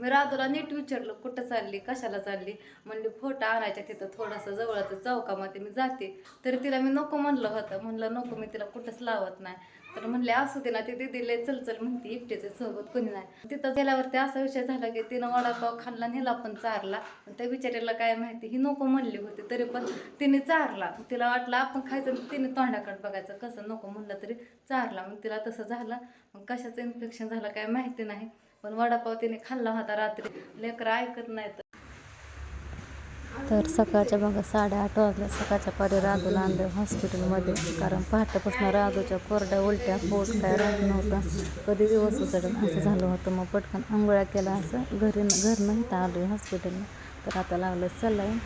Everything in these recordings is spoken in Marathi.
मी राधूला नीट विचारलं कुठं चालली कशाला चालली? म्हणली फोटो आणायच्या तिथं थोडासा जवळच चौकामध्ये मी जाते. तरी तिला मी नको म्हणलं होतं. म्हणलं नको मी तिला कुठंच लावत नाही. तर म्हणले असू दे ना ती चल चल म्हणते एकटीचे सोबत कोणी नाही. तिथं गेल्यावरती असा विषय झाला की तिनं वडापाव खाल्ला नेला पण चारला. त्या बिचारीला काय माहिती ही नको म्हणली होती तरी पण तिने चारला. तिला वाटलं आपण खायचं तिने तोंडाकडे बघायचं. कसं नको म्हणलं तरी चारला. मग तिला तसं झालं. मग कशाचं इन्फेक्शन झालं काय माहिती नाही. पण वडापाव तिने खाल्ला होता रात्री. लेकरं ऐकत नाहीत. तर सकाळच्या बघा साडेआठ वाजल्या. सकाळच्या पारी राधूला आणलं हॉस्पिटलमध्ये. कारण पहाटेपासून राधूच्या कोरड्या उलट्या पोट काय राहत नव्हतं. कधी दिवस उचडून असं झालं होतं. मग पटकन आंघोळ्या केला असं. घरी नाही तर आलो हॉस्पिटलला. तर आता लागलं सलाईन.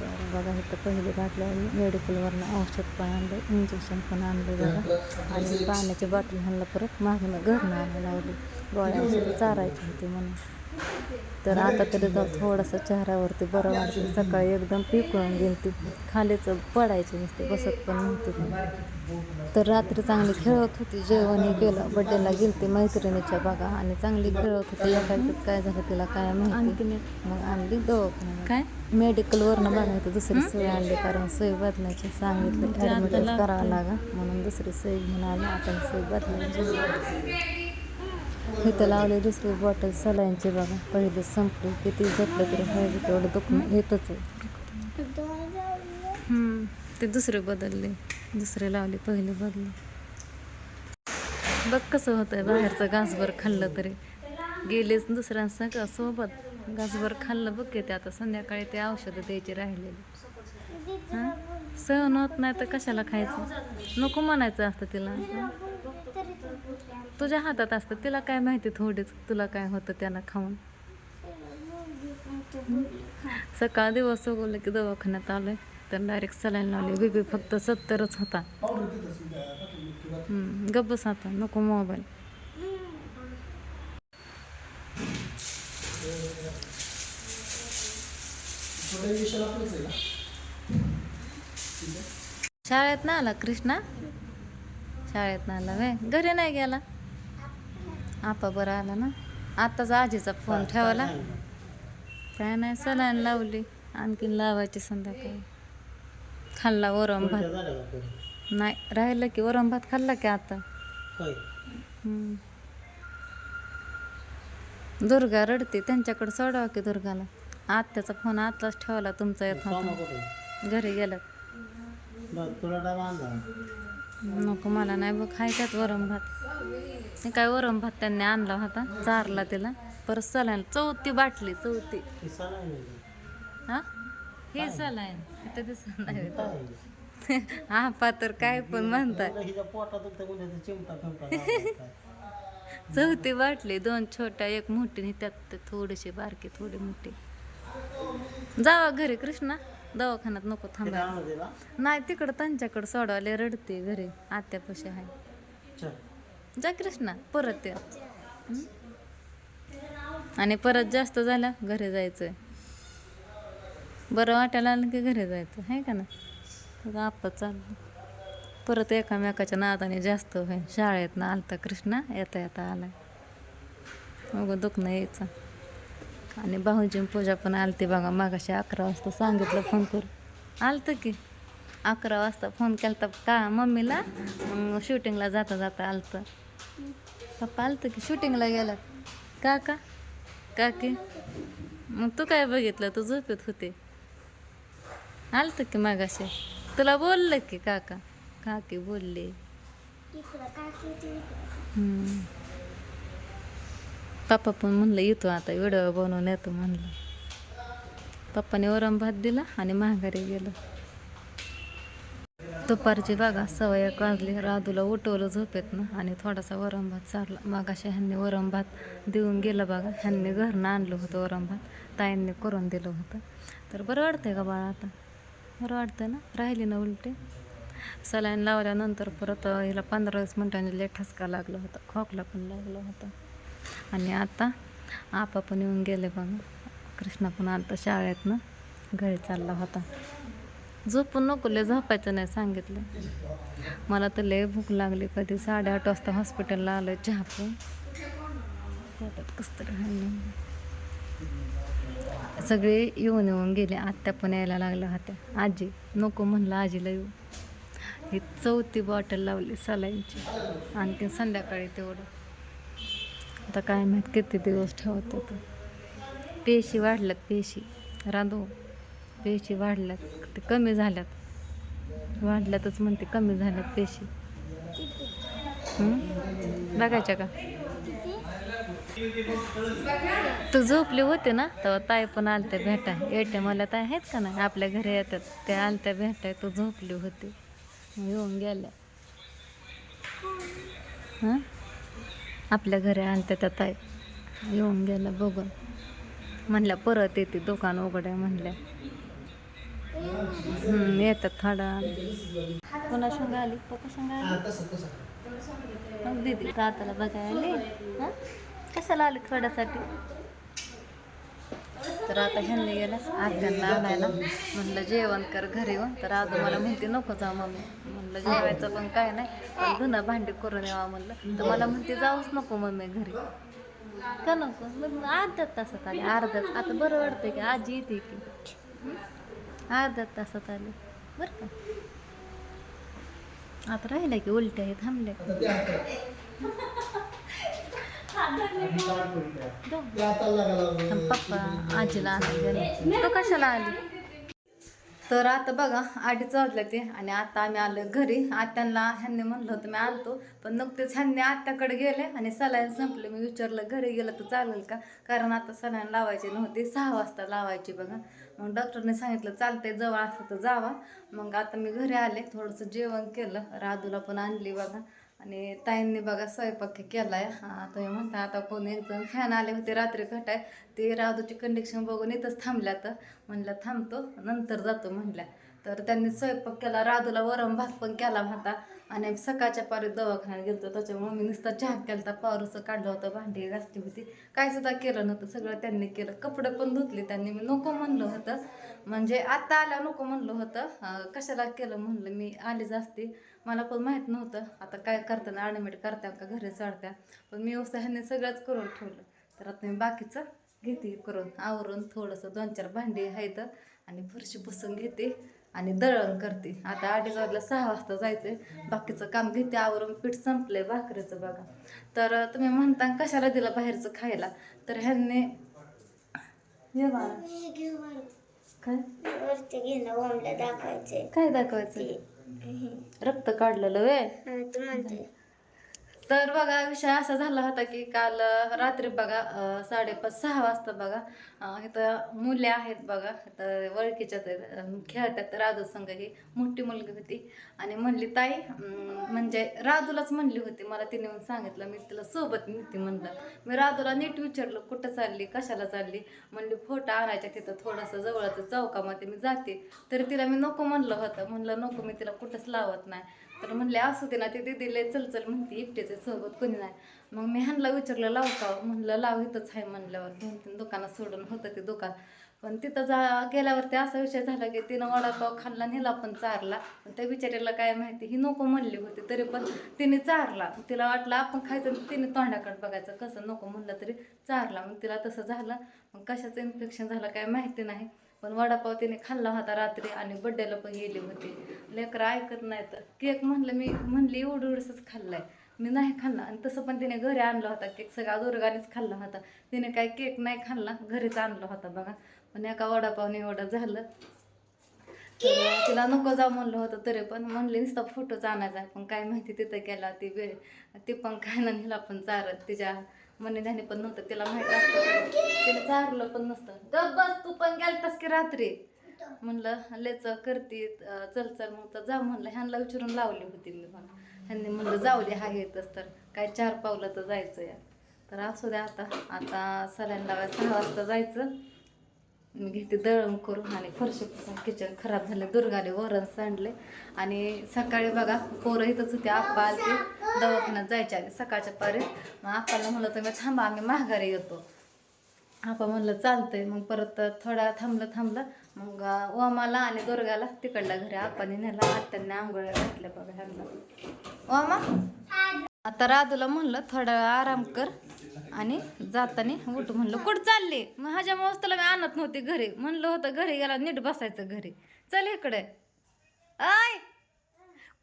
तर बघा इथं पहिले बाटली मेडिकलवरनं औषध पण आणलं इंजेक्शन पण आणलं बघा. आणि पाण्याची बाटली आणलं परत मागणं घरनं आणायला लावली. गोळ्या चारायची होती म्हणून. तर आता तरी जाऊ थोडंसं चेहऱ्यावरती बरं वाटतं सकाळी एकदम पिकळून गेली ती. खालीच पडायची नसते बसत पण नव्हती तर रात्री चांगली खेळत होती जेवणही केलं. बड्डेला गेली ती मैत्रिणीच्या बघा. आणि चांगली खेळत होती. एका दिवसात काय झालं तिला काय माहिती. मग आणली दवाखान्यात. काय? मेडिकलवरनं बघायचं दुसरी सोय आणली. कारण सोय बदलायची. सांगितलं ॲडमिटच करावं लागा म्हणून दुसरी सोय घेऊन आली. आपण सोय बदलायची. इथं लावले दुसरी बॉटल सलाईनची बघा. पहिली संपली. किती जपलं तरी पाहिजे तेवढं दुखणं येतच आहे. ते दुसरे बदलले दुसरे लावले पहिले बदलले बघ कसं होतं बाहेरचं घासभर खाल्लं तरी. गेलेच दुसऱ्यांसंग सोबत. घासभर खाल्लं बघ की ते आता संध्याकाळी ते औषधं द्यायची राहिलेली. हां? सहन होत नाही तर कशाला खायचं? नको म्हणायचं असतं तिला. तुझ्या हातात असतं तिला काय माहिती थोडीच तुला काय होतं त्याला खाऊन? सकाळ दिवस उगवलं की दवाखान्यात आलं तर डायरेक्ट सलाईन लावली बीबी फक्त सत्तरच होता. गप्पच आता नको मोबाईल. शाळेत ना आला कृष्णा? शाळेत आला वे घरी नाही गेला? आपा बरं आला ना? आताच आजीचा फोन ठेवला. काय नाही. सलाईन लावली. आणखीन लावायची संध्याकाळी. खाल्ला वरम भात. नाही राहिलं की वरम भात खाल्ला की आता. दुर्गा रडते त्यांच्याकडे सोडावं की दुर्गाला? आत्याचा फोन आताच ठेवला तुमचा येत होता घरी गेलं. नको मला नाही बघ. खायच्यात वरम भात. काय वरम भात त्यांनी आणला होता चारला तिला. परत सलाईन. चौथी बाटली चौथी. नाही हा? हे सलाईन. इथं दिसत नाही. हा पातर काय पण म्हणताय. चौथी बाटली दोन छोट्या एक मोठी आणि त्यात ते थोडीशी बारकी थोडी मोठी. जावा घरी कृष्णा. दवाखान्यात नको थांबा नाही तिकडं त्यांच्याकडं सोडवायला रडते घरी. आत्यापाशी आहे. जा कृष्णा परत या? आणि परत जास्त झाला घरी जायचंय. बरं वाटायला आलं की घरी जायचं आहे का ना आपण चाललं परत एकामेकाच्या नादाने जास्त होईल. शाळेत ना आलता कृष्णा येता येता आलाय. मग दुखणं यायचं. आणि भाऊजी पूजा पण आलती बघा मागाशी अकरा वाजता सांगितलं फोन करून. आलतं की. अकरा वाजता फोन केला का मम्मीला? मग शूटिंगला जाता जाता आलतं. पप्पा आलतं की शूटिंगला गेला. का का का की मग तू काय बघितलं? तू झोपेत होते. आलतं की मागाशी. तुला बोललं की काका. काकी बोलले. पप्पा पण म्हणलं येतो आता व्हिडिओ बनवून येतो म्हणलं. पप्पाने वरम भात दिला आणि महागारी गेलं. दुपारची बघा सवय एक वाजली. राधूला उठवलं झोपेत ना आणि थोडासा वरम भात चारला. मागाशी ह्यांनी वरम भात देऊन गेलं बघा. ह्यांनी घरनं आणलं होतं वरम भात. ताईंनी करून दिलं होतं. तर बरं वाटतंय का बाळा आता? बरं वाटतंय ना? राहिली ना उलटे? सलाईन लावल्यानंतर परत हिला पंधरा वीस मिनिटांनी लेट ठसका लागला होता. खोकला पण लागला होता. आणि आता आपा पण येऊन गेले बघा. कृष्णा पण आता शाळेतनं घरी चालला होता. झोपून नको लय झोपायचं नाही सांगितलं. मला तर लय भूक लागली कधी साडेआठ वाजता हॉस्पिटलला आलं चहा पोटात कसं तरी सगळे येऊन येऊन गेले आत्या पण यायला लागल्या होत्या. आजी नको म्हणलं आजीला येऊ. ही चौथी बॉटल लावली सलाईनची आणखी संध्याकाळी तेवढं. आता काय माहीत किती दिवस ठेवत होतं पेशी वाढल्यात पेशी. रांधू. पेशी वाढल्यात. ते कमी झाल्यात. वाढल्यातच म्हणते कमी झाल्यात पेशी. बघायच्या का? तू झोपले होते ना? तेव्हा ताई पण आलत्या भेटा येत्या मला ताई आहेत का नाही? आपल्या घरी येतात. त्या आलत्या भेटाय तू झोपली होती. येऊन गेल्या. हां? आपल्या घरी आणत्या त्या ताई. येऊन गेल्या बघून. म्हणल्या परत येते दुकान उघड्या म्हणल्या येतात थोडा कोणा संग आली? पप्पा संग आली? मग दीदी ताताला बघायला कशाला आली थोड्यासाठी? तर आता ह्यांनी गेल्या आत्यांना आणायला. म्हणलं जेवण कर घरी येऊन. तर आज मला म्हणते नको जा मम्मी. म्हणलं जेवायचं पण काय नाही. पण धुणं भांडी करून यावा म्हणलं. तर मला म्हणते जाऊच नको मम्मी घरी. का नको? मग अर्ध्या तासात आले. अर्ध्याच? आता बरं वाटतं की आजी येते की? अर्ध्या तासात आले. बरं का? आता राहिल्या की उलट्या हे थांबल्या आता ते हातात. जाऊ. ते हाताला लागायला आणि पप्पा आजीला आणायला तो कशाला आली? तर आता बघा अडीच वाजल्या ते आणि आता आम्ही आलो घरी. आत्यांना ह्यांनी म्हणलं होतं मी आणतो पण नुकतेच ह्यांनी आत्याकडे गेले आणि सलाईन संपले. मी विचारलं घरी गेलं तर चालेल का? कारण आता सलाईन लावायची नव्हती. सहा वाजता लावायची बघा. मग डॉक्टरने सांगितलं चालतंय जवळ असतं तर जावा. मग आता मी घरी आले थोडंसं जेवण केलं. राधूला पण आणली बघा. आणि ताईंनी बघा स्वयंपाक केलाय. हा तुम्ही म्हणता आता कोण एकदम फॅन आले होते रात्री घटाय ते राधूची कंडिशन बघून इथंच थांबल्या तर म्हणलं थांबतो नंतर जातो म्हणल्या. तर त्यांनी स्वयंपाक केला राधूला वरम भात पण केला होता. आणि आम्ही सकाळच्या पारी दवाखान्यात गेलो त्याच्यामुळे मी नुसता चहा केला पावरूचं काढलं होतं भांडी घासली होती. काय सुद्धा केलं नव्हतं सगळं त्यांनी केलं. कपडे पण धुतले त्यांनी. मी नको म्हणलं होतं. म्हणजे आता आल्या नको म्हणलं होतं. कशाला केलं म्हणलं? मी आलीच असते. मला पण माहीत नव्हतं. आता काय करताना ॲडमिट करत्या का घरी चढत्या पण मी उत्साहाने ह्यांनी सगळंच करून ठेवलं. तर आता मी बाकीचं घेते करून. आवरून थोडंसं दोन चार भांडी आहेत. आणि फरशी पुसून घेते आणि दळण करते. आता अडीच वाजला सहा वाजता जायचंय. बाकीचं काम घेते. आवरून पीठ संपलंय भाकरीचं बघा. तर तुम्ही म्हणता कशाला दिलं बाहेरचं खायला? तर ह्यांनी ये काय? वरती गेलं ओमला दाखवायचंय. काय दाखवायचं रक्त काढलेलं वे तू म्हणते तर बघा विषय असा झाला होता की काल रात्री बघा साडेपाच सहा वाजता बघा इथं मुले आहेत बघा तर वळखीच्या तर खेळतात राजू संघ ही मोठी मुलगी होती. आणि म्हणली ताई म्हणजे राजूलाच म्हणली होती मला तिने येऊन सांगितलं मी तिला सोबत नेते म्हणलं. मी राजूला नीट विचारलं कुठं चालली कशाला चालली? म्हणली फोटो आणायच्या तिथं थोडंसं जवळचं चौकामध्ये मी जाते. तर तिला मी नको म्हणलं होतं. म्हणलं नको मी तिला कुठंच लावत नाही. तर म्हणले असू दे ना ते दिदीले चल चल म्हणते एकटेच सोबत कोणी नाही. मग मी ह्यांना विचारलं लाव का हो? म्हणलं लाव इथंच आहे म्हणल्यावर दोन तीन दुकानात सोडून होतं ते दुकान. पण तिथं जा गेल्यावरती असा विषय झाला की तिनं वडापाव खाल्ला नेला पण चारला. पण त्या बिचारीला काय माहिती ही नको म्हणली होती तरी पण तिने चारला. तिला वाटलं आपण खायचं तिने तोंडाकडे बघायचं कसं नको म्हणलं तरी चारला. मग तिला तसं झालं. मग कशाचं इन्फेक्शन झालं काय माहिती नाही. पण वडापाव तिने खाल्ला होता रात्री आणि बड्डेला पण गेले होते. लेकरं ऐकत नाही तर केक म्हणलं मी म्हणली एवढं एवढंच खाल्लाय. मी नाही खाल्ला आणि तसं पण तिने घरी आणला होता. केक सगळा दुर्गानेच खाल्ला होता. तिने काय केक नाही खाल्ला घरीच आणला होता बघा. पण एका वडापावने एवढं झालं. तिला नको जाऊ म्हणलं होतं तरी पण म्हणले नुसता फोटोच आणायचा आहे. पण काय माहिती तिथं गेला ती वेळ. ती पण काय ना हिला पण चारत तिच्या म्हणे ध्यानी पण नव्हतं तिला माहीत असतं. तिला चारलं पण नसतं. गप बस तू पण गेलतास की रात्री? म्हणलं लेच करते चल चल मग तर जा म्हणलं. ह्यांना विचारून लावली होती मी पण. ह्यांनी म्हणलं जाऊ दे हा येतच तर. काय चार पावलं तर जायचं या तर असू द्या आता. आता सलाईन लावायला सहा वाजता जायचं. मी घेते दळण करून आणि फरशी पुसून किचन खराब झालं दुर्गाले वरण सांडले. आणि सकाळी बघा पोरं इथंच होते आप्पा आलते दवाखान्यात जायच्या आधी सकाळच्या पारीत. मग आप्पाला म्हणलं तुम्ही थांबा आम्ही माघारी येतो. आप्पा म्हणलं चालतंय. मग परत थोडा थांबलं थांबलं. मग ओमाला आणि दुर्गाला तिकडल्या घरी आपाने नेला. आत्यांनी आंघोळ्या घातल्या बघा ह्यांना. ओमा आता राधूला म्हणलं थोडा आराम कर. आणि जाताना उठ म्हणलं कुठं चालले? मग ह्याच्यामुळेच मस्तला मी आणत नव्हती घरी. म्हणलं होतं घरी गेला नीट बसायचं घरी. चल इकडे. आय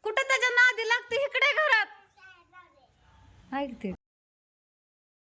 कुठं त्याच्या नादी लागते? इकडे घरात. ऐकते